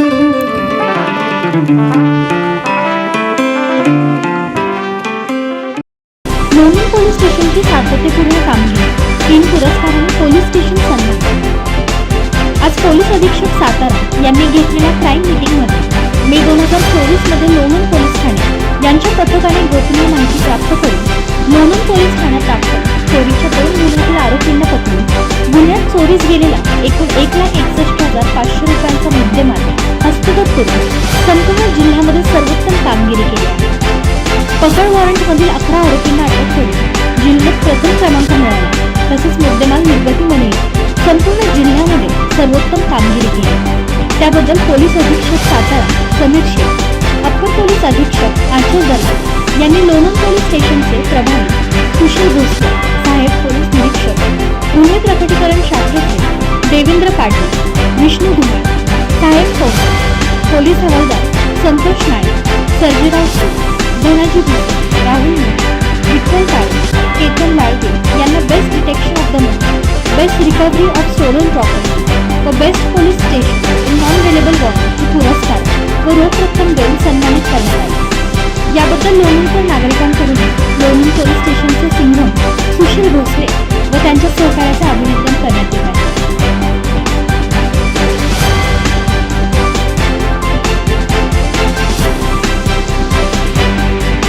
लोणी पोलीस स्टेशनची सातत्यपूर्ण कामगिरी. तीन पुरस्काराने पोलीस स्टेशन सन्मान आज पोलीस अधीक्षक सातारा यांनी घेतलेल्या क्राईम मीटिंगमध्ये मे दोन हजार चोवीसमध्ये लोणंद पोलीस ठाणे यांच्या पथकाने गोपनीय माहिती प्राप्त करून लोणंद पोलीस ठाण्यात दाखल. चोरीच्या दोन गुन्ह्यातील आरोपींना पकडून गुन्ह्यात चोरीस गेलेला करून संपूर्ण जिल्ह्यामध्ये सर्वोत्तम कामगिरी केली आहे. पकड वॉरंटमधील अकरा आरोपींना अटक करून जिल्ह्यात प्रथम क्रमांक मिळाला. तसेच मुद्देमाल निर्गतीमध्ये संपूर्ण जिल्ह्यामध्ये सर्वोत्तम कामगिरी केली त्याबद्दल पोलीस अधीक्षक सातारा समीर शेख अप्पर पोलीस अधीक्षक आशय दलाल यांनी लोणंद पोलीस स्टेशनचे प्रभारी सुशील भोसले सहाय्यक पोलीस निरीक्षक गुन्हे प्रकटीकरण शाखेचे देवेंद्र पाटील संतोष नाईक सर्जीराव सूद धनाजी भोसले राहुल विठ्ठल काळे केतन माळगे यांना best detection of the month best recovery of stolen property व best police station in non bailable वॉरंटचे पुरस्कार व रोख रक्कम देऊन सन्मानित करण्यात आले. याबद्दल लोणीकर नागरिकांकडून